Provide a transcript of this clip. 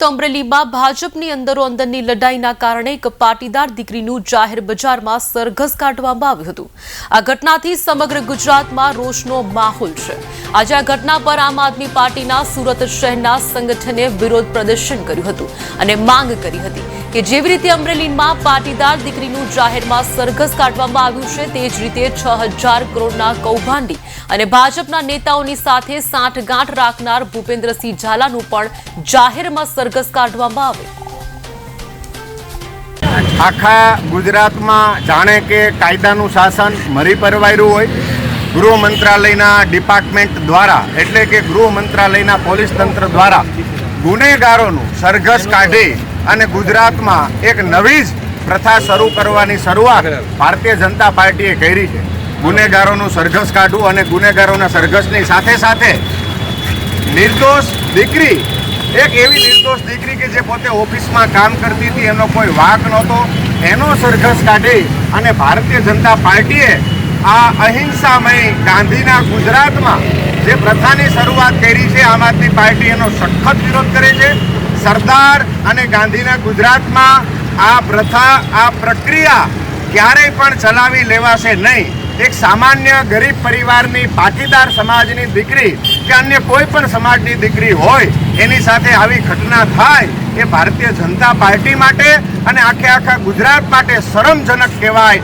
તો અમરેલીમાં ભાજપની અંદરો અંદરની લડાઈના કારણે એક પાટીદાર દીકરીનું જાહેર બજારમાં સરઘસ કાઢવામાં આવ્યું હતું. આ ઘટનાથી સમગ્ર ગુજરાતમાં રોષનો માહોલ છે. આજે આ ઘટના પર આમ આદમી પાર્ટીના સુરત શહેરના સંગઠને વિરોધ પ્રદર્શન કર્યું હતું અને માંગ કરી હતી કે જેવી રીતે અમરેલીમાં પાટીદાર દીકરીનું જાહેરમાં સરઘસ કાઢવામાં આવ્યું છે, તે જ રીતે છ હજાર કરોડના કૌભાંડી અને ભાજપના નેતાઓની સાથે સાંઠગાંઠ રાખનાર ભૂપેન્દ્રસિંહ ઝાલાનું પણ જાહેરમાં સરઘસ કાઢવામાં આવે. આખા ગુજરાતમાં જાણે કે કાયદાનું શાસન મરી પરવાયરું હોય, ગૃહ મંત્રાલયના ડિપાર્ટમેન્ટ દ્વારા, એટલે કે ગૃહ મંત્રાલયના પોલીસ તંત્ર દ્વારા, ગુનેગારોનું સરઘસ કાઢી અને ગુજરાતમાં એક નવી જ પ્રથા શરૂ કરવાની શરૂઆત ભારતીય જનતા પાર્ટીએ કરી છે. ગુનેગારોનું સરઘસ કાઢવું અને ગુનેગારોના સરઘસની સાથે સાથે નિર્દોષ દીકરી એક એવી નિર્દોષ દીકરી કે જે પોતે ઓફિસમાં કામ કરતી હતી, એનો કોઈ વાંક નહોતો. એનો સરઘસ કાઢી અને ભારતીય જનતા પાર્ટીએ આ અહિંસામય ગાંધીના ગુજરાતમાં જે પ્રથાની શરૂઆત કરી છે, આમ આદમી પાર્ટી એનો સખત વિરોધ કરે છે. સરદાર અને ગાંધીના ગુજરાતમાં આ પ્રથા, આ પ્રક્રિયા ક્યારેય પણ ચલાવી લેવાશે નહીં. એક સામાન્ય ગરીબ પરિવારની પાટીદાર સમાજની દીકરી કે અન્ય કોઈ પણ સમાજની દીકરી હોય, એની સાથે આવી ઘટના થાય એ ભારતીય જનતા પાર્ટી માટે અને આખે આખા ગુજરાત માટે શરમજનક કહેવાય.